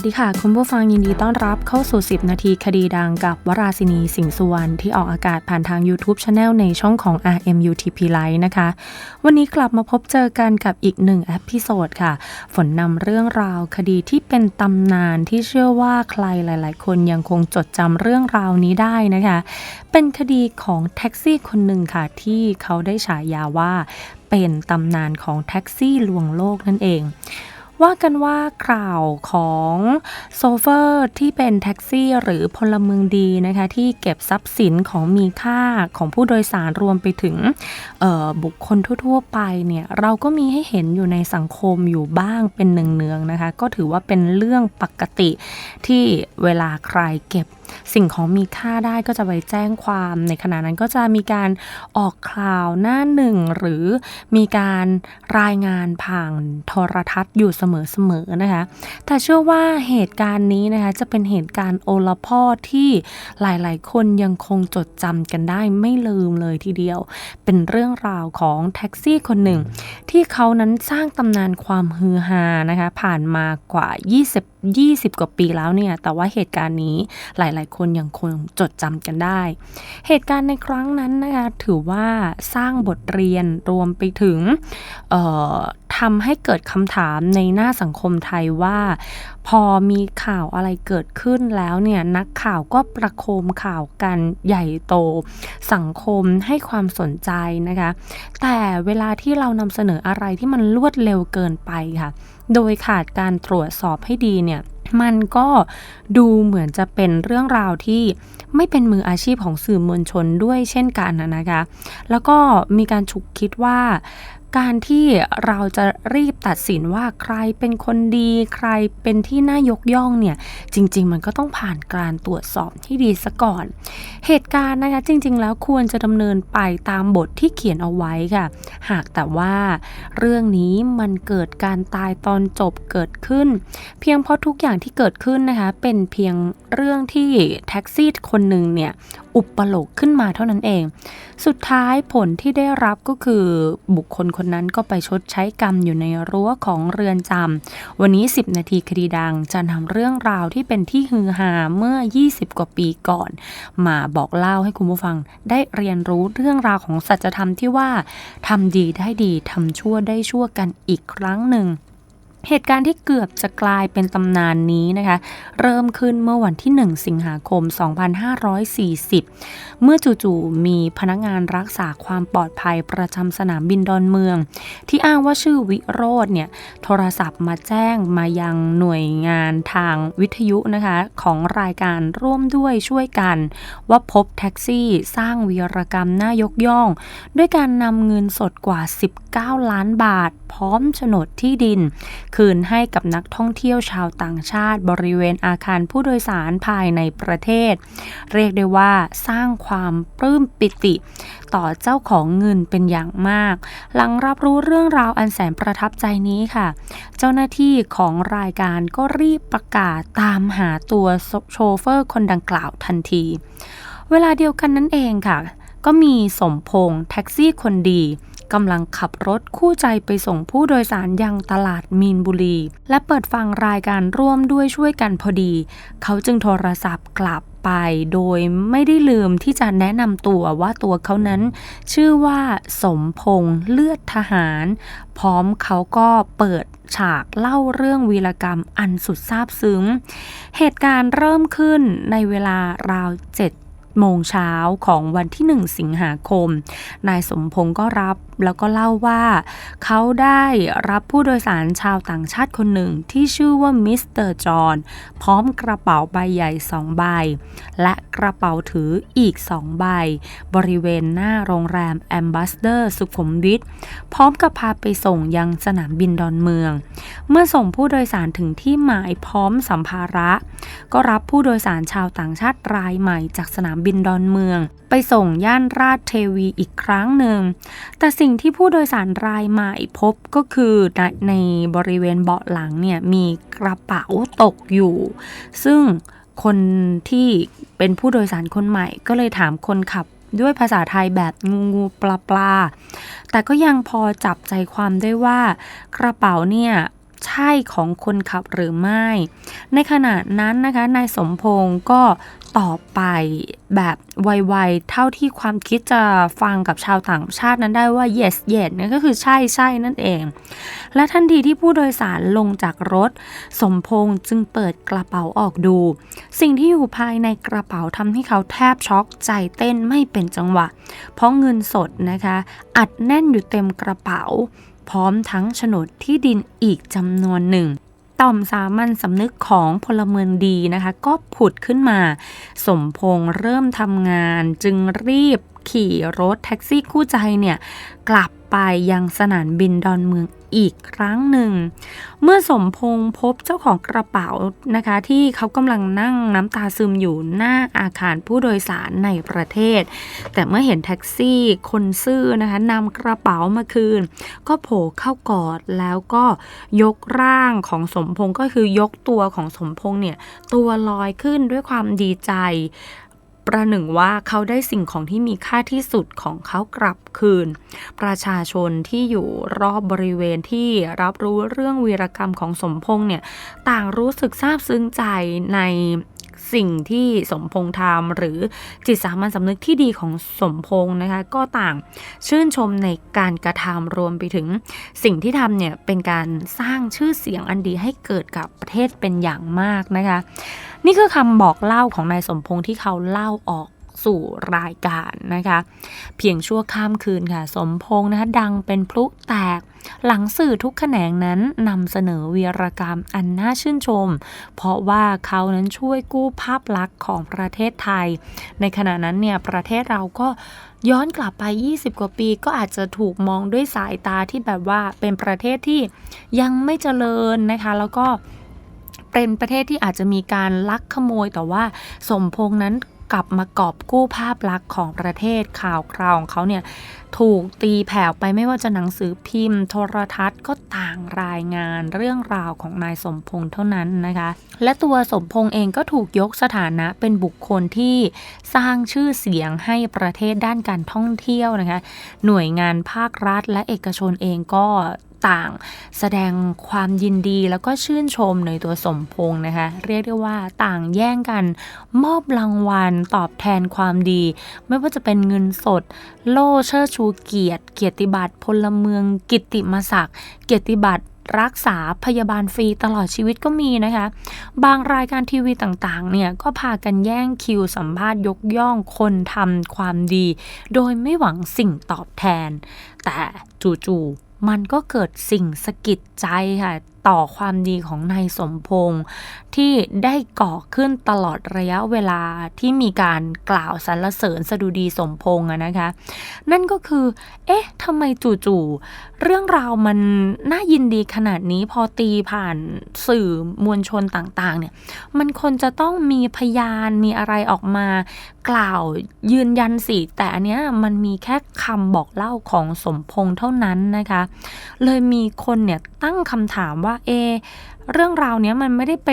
วัสดีค่ะคุณผู้ฟังยินดีต้อนรับเข้าสู่ 10 นาทีคดีดังกับวราศินีสิงห์สุวรรณที่ออกอากาศผ่านทาง YouTube Channel ในช่องของ RMUTP Live นะคะ วันนี้กลับมาพบเจอกันกับอีกหนึ่งเอพิโซดค่ะ ฝนนำเรื่องราวคดีที่เป็นตำนานที่เชื่อว่าใครหลาย ๆ คนยังคงจดจำเรื่องราวนี้ได้นะคะ เป็นคดีของแท็กซี่คนหนึ่งค่ะ ที่เขาได้ฉายาว่าเป็นตำนานของแท็กซี่ลวงโลกนั่นเอง ว่ากันว่าข่าวของโซเฟอร์ที่เป็นแท็กซี่หรือพลเมืองดีนะคะที่เก็บทรัพย์สินของมีค่าของผู้โดยสารรวมไปถึงบุคคลทั่ว ๆ ไปเนี่ยเราก็มีให้เห็นอยู่ในสังคมอยู่บ้างเป็นเนืองๆนะคะก็ถือว่าเป็นเรื่องปกติที่เวลาใครเก็บสิ่งของมีค่าได้ก็จะไปแจ้งความในขณะนั้นก็จะมีการออกข่าวหน้าหนึ่ง หรือมีการรายงานผ่านโทรทัศน์อยู่เสมอๆนะคะ แต่เชื่อว่าเหตุการณ์นี้นะคะจะเป็นเหตุการณ์โอลพ่อที่หลายๆ คนยังคงจดจำกันได้ไม่ลืมเลยทีเดียว เป็นเรื่องราวของแท็กซี่คนหนึ่ง ที่เขานั้นสร้างตำนานความฮือฮานะคะผ่านมากว่า 20 20 กว่าปีแล้วเนี่ย แต่ว่าเหตุการณ์นี้หลายๆ คนยังคงจดจำกันได้ เหตุการณ์ในครั้งนั้นนะคะถือว่าสร้างบทเรียนรวมไปถึงทำให้เกิดคำถามในหน้าสังคมไทยว่า พอมีข่าวอะไรเกิดขึ้นแล้วเนี่ยนักข่าวก็ประโคมข่าวกันใหญ่โต สังคมให้ความสนใจนะคะ แต่เวลาที่เรานำเสนออะไรที่มันรวดเร็วเกินไปค่ะ โดยขาดการตรวจสอบให้ดีเนี่ยมันก็ดูเหมือนจะเป็นเรื่องราวที่ไม่เป็นมืออาชีพของสื่อมวลชนด้วยเช่นกันนะคะ แล้วก็มีการฉุกคิดว่า การที่เราจะรีบตัดสินว่าใครเป็นคนดี ใครเป็นที่น่ายกย่องเนี่ย จริง ๆ มันก็ต้องผ่านการตรวจสอบที่ดีซะก่อน เหตุการณ์นะคะจริง ๆ แล้วควรจะดำเนินไปตามบทที่เขียนเอาไว้ค่ะ หากแต่ว่าเรื่องนี้มันเกิดการตายตอนจบเกิดขึ้น เพียงเพราะทุกอย่างที่เกิดขึ้นนะคะ เป็นเพียงเรื่องที่แท็กซี่คนหนึ่งเนี่ยอุปโลกขึ้นมาเท่านั้นเอง สุดท้ายผลที่ได้รับก็คือบุคคลคนนั้นก็ไปชดใช้กรรมอยู่ในรั้วของเรือนจำวันนี้ 10 นาทีคดีดังจะนำเรื่องราวที่เป็นที่ฮือฮาเมื่อ 20 กว่าปีก่อน มาบอกเล่าให้คุณผู้ฟังได้เรียนรู้เรื่องราวของสัจธรรมที่ว่าทำดีได้ดีทำชั่วได้ชั่วกันอีกครั้งหนึ่ง เหตุการณ์ที่เกือบจะกลายเป็นตำนานนี้นะคะ เริ่มขึ้นเมื่อวันที่ 1 สิงหาคม 2540 เมื่อจู่ๆมีพนักงานรักษาความปลอดภัยประจำสนามบินดอนเมือง ที่อ้างว่าชื่อวิโรธเนี่ยโทรศัพท์มาแจ้งมายังหน่วยงานทางวิทยุนะคะ ของรายการร่วมด้วยช่วยกัน ว่าพบแท็กซี่สร้างวีรกรรมน่ายกย่อง ด้วยการนำเงินสดกว่า 19 ล้านบาท พร้อมโฉนดที่ดินคืนให้กับนักท่องเที่ยวชาวต่างชาติ บริเวณอาคารผู้โดยสารภายในประเทศ เรียกได้ว่าสร้างความปลื้มปิติ ต่อเจ้าของเงินเป็นอย่างมาก หลังรับรู้เรื่องราวอันแสนประทับใจนี้ค่ะ เจ้าหน้าที่ของรายการก็รีบประกาศตามหาตัวโชเฟอร์คนดังกล่าวทันที เวลาเดียวกันนั่นเองค่ะก็มีสมพงษ์แท็กซี่คนดี กำลังขับรถคู่ใจไปส่งผู้โดยสารยังตลาดมีนบุรี และเปิดฟังรายการร่วมด้วยช่วยกันพอดี เขาจึงโทรศัพท์กลับไป โดยไม่ได้ลืมที่จะแนะนำตัวว่าตัวเขานั้น ชื่อว่าสมพงษ์เลือดทหาร พร้อมเขาก็เปิดฉากเล่าเรื่องวีรกรรมอันสุดซาบซึ้ง เหตุการณ์เริ่มขึ้นในเวลาราวเจ็ด โมงเช้าของวันที่ 1 สิงหาคม นายสมพงศ์ก็รับแล้วก็เล่าว่า เขาได้รับผู้โดยสารชาวต่างชาติคนหนึ่งที่ชื่อว่ามิสเตอร์จอห์นพร้อมกระเป๋าใบใหญ่สองใบ และกระเป๋าถืออีกสองใบ บริเวณหน้าโรงแรมแอมบาสเดอร์สุขุมวิทพร้อมกับพาไปส่งยังสนามบินดอนเมือง เมื่อส่งผู้โดยสารถึงที่หมายพร้อมสัมภาระ ก็รับผู้โดยสารชาวต่างชาติรายใหม่จากสนามบินดอนเมือง ไปส่งย่านราชเทวีอีกครั้งหนึ่ง แต่สิ่งที่ผู้โดยสารรายใหม่พบก็คือในในบริเวณเบาะหลังเนี่ยมีกระเป๋าตกอยู่ ซึ่งคนที่เป็นผู้โดยสารคนใหม่ก็เลยถามคนขับด้วยภาษาไทยแบบงูงูปลาปลา แต่ก็ยังพอจับใจความได้ว่ากระเป๋าเนี่ย ใช่ของคนขับหรือไม่ ในขณะนั้นนะคะนายสมพงศ์ก็ตอบไปแบบไวๆ เท่าที่ความคิดจะฟังกับชาวต่างชาตินั้นได้ว่า yes yes เนี่ยก็คือใช่ใช่นั่นเอง และทันทีที่ผู้โดยสารลงจากรถ สมพงษ์จึงเปิดกระเป๋าออกดู สิ่งที่อยู่ภายในกระเป๋าทำให้เขาแทบช็อกใจเต้นไม่เป็นจังหวะ เพราะเงินสดนะคะ อัดแน่นอยู่เต็มกระเป๋า พร้อมทั้งโฉนดที่ดินอีกจำนวนหนึ่ง ต่อมสามัญสำนึกของพลเมืองดีนะคะ ก็ผุดขึ้นมา สมพงษ์เริ่มทำงานจึงรีบขี่รถแท็กซี่คู่ใจเนี่ย กลับไปยังสนามบินดอนเมือง อีกครั้งหนึ่ง เมื่อสมพงษ์พบเจ้าของกระเป๋านะคะ ที่เขากำลังนั่งน้ำตาซึมอยู่หน้าอาคารผู้โดยสารในประเทศ แต่เมื่อเห็นแท็กซี่คนซื่อนะคะนำกระเป๋ามาคืน ก็โผล่เข้ากอดแล้วก็ยกร่างของสมพงษ์ก็คือยกตัวของสมพงษ์เนี่ยตัวลอยขึ้นด้วยความดีใจ ประหนึ่งว่าเขาได้สิ่งของที่มีค่าที่สุดของเขากลับคืน ประชาชนที่อยู่รอบบริเวณที่รับรู้เรื่องวีรกรรมของสมพงษ์เนี่ยต่างรู้สึกซาบซึ้งใจใน สิ่งที่สมพงษ์ทำหรือจิตสามัญสำนึกที่ดีของสมพงษ์นะคะ ก็ต่างชื่นชมในการกระทำรวมไปถึง สิ่งที่ทำเนี่ยเป็นการสร้างชื่อเสียงอันดีให้เกิดกับประเทศเป็นอย่างมากนะคะ นี่คือคำบอกเล่าของนายสมพงษ์ที่เขาเล่าออก สู่รายการนะคะ เพียงชั่วข้ามคืนค่ะ สมพงษ์นะคะดังเป็นพลุแตก หลังสื่อทุกแขนงนั้นนำเสนอวีรกรรมอันน่าชื่นชม เพราะว่าเขานั้นช่วยกู้ภาพลักษณ์ของประเทศไทย ในขณะนั้นเนี่ยประเทศเราก็ย้อนกลับไป 20 กว่าปีก็อาจจะถูกมองด้วยสายตาที่แบบว่าเป็นประเทศที่ยังไม่เจริญนะคะ แล้วก็เป็นประเทศที่อาจจะมีการลักขโมยแต่ว่าสมพงษ์นั้น กลับมากอบกู้ภาพลักษณ์ของประเทศข่าวคราวของเขาเนี่ยถูกตีแผ่ไปไม่ว่าจะหนังสือพิมพ์ โทรทัศน์ก็ต่างรายงานเรื่องราวของนายสมพงษ์เท่านั้นนะคะ และตัวสมพงษ์เองก็ถูกยกสถานะเป็นบุคคลที่สร้างชื่อเสียงให้ประเทศด้านการท่องเที่ยวนะคะ หน่วยงานภาครัฐและเอกชนเองก็ ต่างแสดงความยินดีแล้วก็ชื่นชมในตัวสมพงษ์นะคะ เรียกได้ว่าต่างแย่งกัน มอบรางวัลตอบแทนความดี ไม่ว่าจะเป็นเงินสด โล่เชิดชูเกียรติ เกียรติบัตรพลเมือง กิตติมศักดิ์เกียรติบัตรรักษาพยาบาลฟรีตลอดชีวิตก็มีนะคะ บางรายการทีวีต่างๆ เนี่ย ก็พากันแย่งคิวสัมภาษณ์ยกย่องคนทำความดี โดยไม่หวังสิ่งตอบแทน แต่จู่ๆ มันก็เกิดสิ่งสะกิดใจค่ะต่อความดีของนายสมพงษ์ที่ได้ก่อขึ้นตลอดระยะเวลาที่มีการกล่าวสรรเสริญสดุดีสมพงษ์นะคะ นั่นก็คือ เอ๊ะทำไมจู่ๆเรื่องราวมันน่ายินดีขนาดนี้พอตีผ่านสื่อมวลชนต่างๆเนี่ยมันควรจะต้องมีพยานมีอะไรออกมากล่าวยืนยันสิ แต่อันเนี้ยมันมีแค่คำบอกเล่าของสมพงษ์เท่านั้นนะคะ เลยมีคนเนี่ยตั้งคำถามว่า่าเอเรื่องราวเนี้ยมันไม่ได้ไป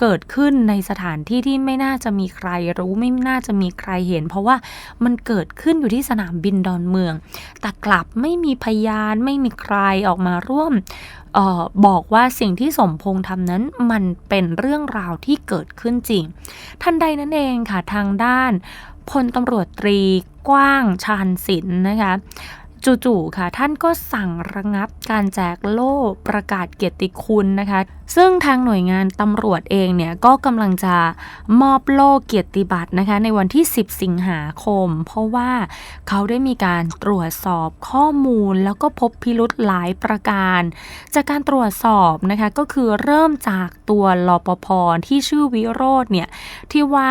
เกิดขึ้นในสถานที่ที่ไม่น่าจะมีใครรู้ไม่น่าจะมีใครเห็น เพราะว่ามันเกิดขึ้นอยู่ที่สนามบินดอนเมือง แต่กลับไม่มีพยานไม่มีใครออกมาร่วมออบอกว่าสิ่งที่สมพงษ์ทำนั้นมันเป็นเรื่องราวที่เกิดขึ้นจริง ทันใดนั้นเองค่ะทางด้านพลตำรวจตรีกว้างชาญศิลป์นะคะ จู่ๆค่ะ ท่านก็สั่งระงับการแจกโล่ประกาศเกียรติคุณนะคะ ซึ่งทางหน่วยงานตำรวจเองเนี่ยก็กำลังจะมอบโล่เกียรติบัตรนะคะ ในวันที่ 10 สิงหาคม เพราะว่าเขาได้มีการตรวจสอบข้อมูลแล้วก็พบพิรุธหลายประการ จากการตรวจสอบนะคะก็คือเริ่มจากตัวรปภที่ชื่อวิโรธเนี่ยที่ว่า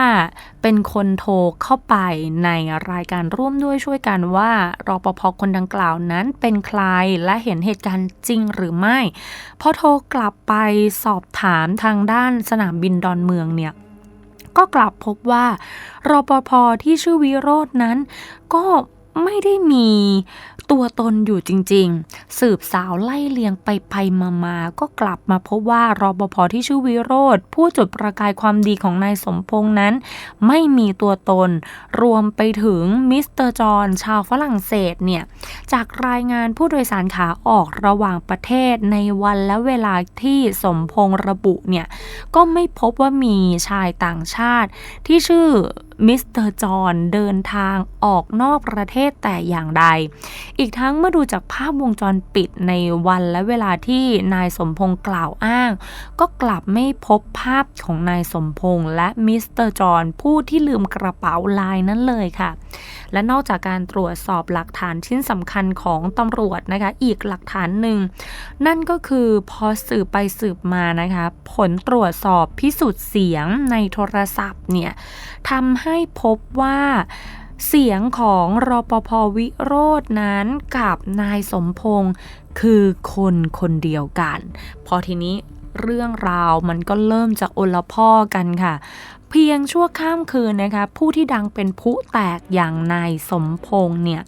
เป็นคนโทรเข้าไปในรายการร่วมด้วยช่วยกันว่ารปภคนดังกล่าวนั้นเป็นใครและเห็นเหตุการณ์จริงหรือไม่ พอโทรกลับไปสอบถามทางด้านสนามบินดอนเมืองเนี่ยก็กลับพบว่ารปภที่ชื่อวิโรจน์นั้น ก็ ไม่ได้มีตัวตนอยู่จริงๆ สืบสาวไล่เลียงไปไปมามาก็กลับมาพบว่ารปภที่ชื่อวิโรธผู้จุดประกายความดีของนายสมพงษ์นั้น ไม่มีตัวตน รวมไปถึงมิสเตอร์จอห์นชาวฝรั่งเศสเนี่ยจากรายงานผู้โดยสารขาออกระหว่างประเทศในวันและเวลาที่สมพงษ์ระบุเนี่ยก็ไม่พบว่ามีชายต่างชาติที่ชื่อ มิสเตอร์จอห์นเดินทางออกนอกประเทศแต่อย่างใด อีกทั้งเมื่อดูจากภาพวงจรปิดในวันและเวลาที่นายสมพงษ์กล่าวอ้าง ก็กลับไม่พบภาพของนายสมพงษ์และมิสเตอร์จอห์นผู้ที่ลืมกระเป๋าลายนั้นเลยค่ะ และนอกจากการตรวจสอบหลักฐานชิ้นสำคัญของตำรวจนะคะ อีกหลักฐานหนึ่ง นั่นก็คือพอสืบไปสืบมานะคะ ผลตรวจสอบพิสูจน์เสียงในโทรศัพท์เนี่ยทำให้พบว่าเสียงของรอปภวิโรจน์นั้นกับนายสมพงษ์คือคนคนเดียวกัน พอทีนี้เรื่องราวมันก็เริ่มจะโอลพ่อกันค่ะ เพียงชั่วข้ามคืนนะคะ ผู้ที่ดังเป็นผู้แตกอย่างนายสมพงษ์เนี่ย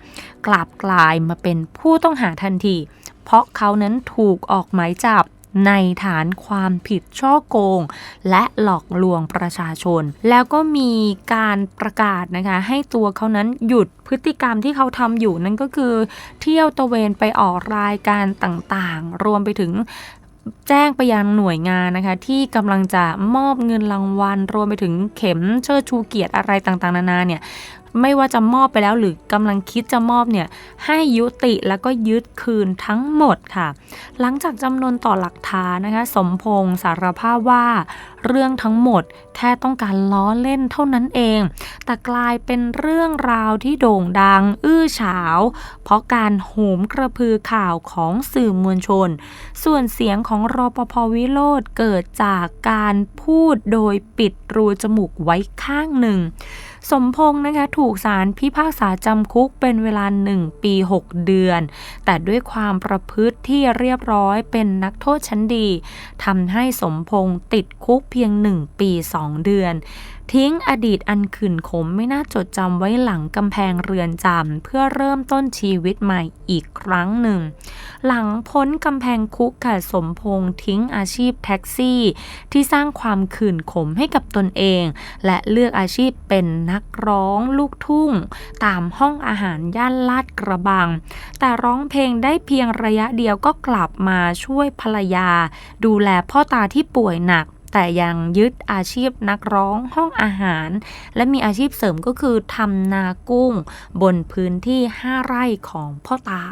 กลับกลายมาเป็นผู้ต้องหาทันที เพราะเขานั้นถูกออกหมายจับ ในฐานความผิดช่อโกง และหลอกลวงประชาชน แล้วก็มีการประกาศนะคะ ให้ตัวเขานั้นหยุดพฤติกรรมที่เขาทำอยู่นั่นก็คือ เที่ยวตะเวนไปออกรายการต่างๆ รวมไปถึงแจ้งไปยังหน่วยงานนะคะที่กำลังจะมอบเงินรางวัล รวมไปถึงเข็มเชิดชูเกียรติอะไรต่างๆ นานาเนี่ย ไม่ว่าจะมอบไปแล้วหรือกำลังคิดจะมอบเนี่ยให้ยุติแล้วก็ยึดคืนทั้งหมดค่ะ หลังจากจำนวนต่อหลักฐานนะคะ สมพงศ์สารภาพว่า เรื่องทั้งหมด แค่ต้องการล้อเล่นเท่านั้นเอง แต่กลายเป็นเรื่องราวที่โด่งดัง อื้อฉาว เพราะการโหมกระพือข่าวของสื่อมวลชน ส่วนเสียงของรอปภวิโรธเกิดจากการพูดโดยปิดรูจมูกไว้ข้างหนึ่งสมพงษ์นะคะถูกศาลพิพากษาจำคุกเป็นเวลา 1 ปี 6 เดือน แต่ด้วยความประพฤติที่เรียบร้อยเป็นนักโทษชั้นดีทำให้สมพงษ์ติดคุกเพียง 1 ปี 2 เดือน ทิ้งอดีตอันขื่นขมไม่น่าจดจำไว้หลังกำแพงเรือนจำเพื่อเริ่มต้นชีวิตใหม่อีกครั้งหนึ่ง หลังพ้นกำแพงคุกค่ะสมพงษ์ทิ้งอาชีพแท็กซี่ ที่สร้างความขื่นขมให้กับตนเอง และเลือกอาชีพเป็นนักร้องลูกทุ่ง ตามห้องอาหารย่านลาดกระบัง แต่ร้องเพลงได้เพียงระยะเดียวก็กลับมาช่วยภรรยา ดูแลพ่อตาที่ป่วยหนัก แต่ยังยึดอาชีพนักร้องห้องอาหาร และมีอาชีพเสริมก็คือทำนากุ้ง บนพื้นที่ 5 ไร่ของพ่อตา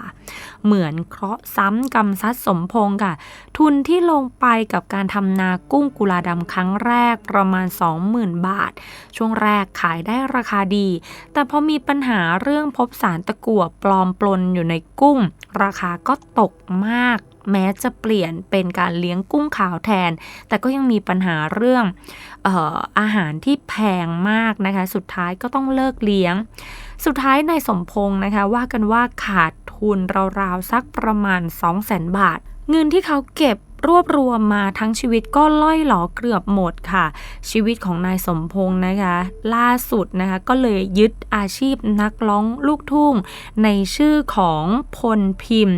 เหมือนเคราะห์ซ้ำกำซัดสมพงษ์ค่ะ ทุนที่ลงไปกับการทำนากุ้งกุลาดำครั้งแรกประมาณ 20,000 บาท ช่วงแรกขายได้ราคาดี แต่พอมีปัญหาเรื่องพบสารตะกั่วปลอมปลนอยู่ในกุ้ง ราคาก็ตกมาก แม้จะเปลี่ยนเป็นการเลี้ยงกุ้งขาวแทน แต่ก็ยังมีปัญหาเรื่องเอออาหารที่แพงมากนะคะ สุดท้ายก็ต้องเลิกเลี้ยง สุดท้ายนายสมพงศ์นะคะ ว่ากันว่าขาดทุนราวๆสักประมาณ 2 0 0 0 0 0 บาท เงินที่เขาเก็บ รวบรวมมาทั้งชีวิตก็ล่อยหลอเกือบหมดค่ะ ชีวิตของนายสมพงษ์นะคะ ล่าสุดนะคะก็เลยยึดอาชีพนักร้องลูกทุ่ง ในชื่อของพลพิมพ์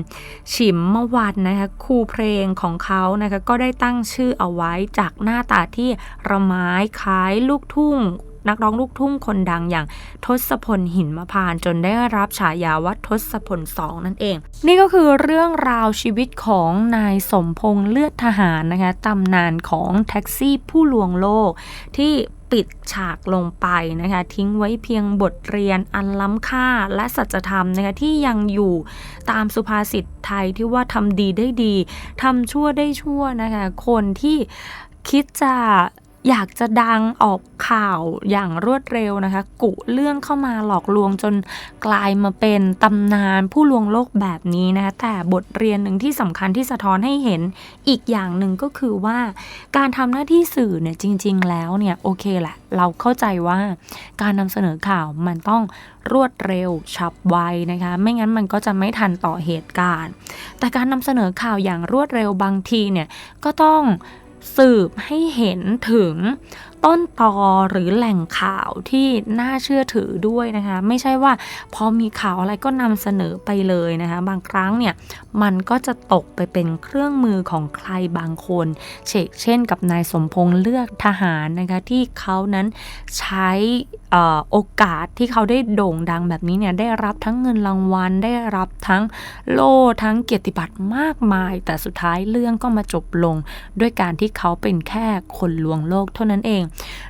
ฉิมมวันนะคะครูเพลงของเขานะคะก็ได้ตั้งชื่อเอาไว้จากหน้าตาที่ระไม้คล้ายลูกทุ่ง นักร้องลูกทุ่งคนดังอย่างทศพลหินมพานจนได้รับฉายาว่าทศพลสองนั่นเอง นี่ก็คือเรื่องราวชีวิตของนายสมพงษ์เลือดทหารนะคะตำนานของแท็กซี่ผู้ลวงโลกที่ปิดฉากลงไปนะคะทิ้งไว้เพียงบทเรียนอันล้ำค่าและสัจธรรมนะคะที่ยังอยู่ตามสุภาษิตไทยที่ว่าทำดีได้ดีทำชั่วได้ชั่วนะคะคนที่คิดจะ อยากจะดังออกข่าวอย่างรวดเร็วนะคะ กุเรื่องเข้ามาหลอกลวงจนกลายมาเป็นตำนานผู้ลวงโลกแบบนี้นะคะแต่บทเรียนหนึ่งที่สำคัญที่สะท้อนให้เห็นอีกอย่างหนึ่งก็คือว่า การทำหน้าที่สื่อเนี่ยจริง ๆ แล้วเนี่ยโอเคแหละ เราเข้าใจว่าการนำเสนอข่าวมันต้องรวดเร็วฉับไวนะคะ ไม่งั้นมันก็จะไม่ทันต่อเหตุการณ์ แต่การนำเสนอข่าวอย่างรวดเร็วบางทีเนี่ยก็ต้อง สืบให้เห็นถึงต้นตอหรือแหล่งข่าวที่น่าเชื่อถือด้วยนะคะ ไม่ใช่ว่าพอมีข่าวอะไรก็นำเสนอไปเลยนะคะ บางครั้งเนี่ยมันก็จะตกไปเป็นเครื่องมือของใครบางคนเชกเช่นกับนายสมพงษ์เลือกทหารนะคะที่เขานั้นใช้ โอกาสที่เขาได้โด่งดังแบบนี้เนี่ยได้รับทั้งเงินรางวัล ได้รับทั้งโล่ทั้งเกียรติบัตรมากมาย แต่สุดท้ายเรื่องก็มาจบลง ด้วยการที่เขาเป็นแค่คนลวงโลกเท่านั้นเอง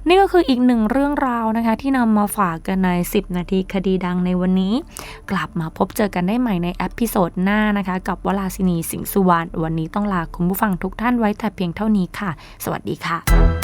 นี่ก็คืออีกหนึ่งเรื่องราวนะคะ ที่นำมาฝากกันใน 10 นาทีคดีดังในวันนี้ กลับมาพบเจอกันได้ใหม่ในเอพิโซดหน้านะคะ กับวลาสินีสิงห์สุวรรณวันนี้ต้องลาคุณผู้ฟังทุกท่านไว้แต่เพียงเท่านี้ค่ะ สวัสดีค่ะ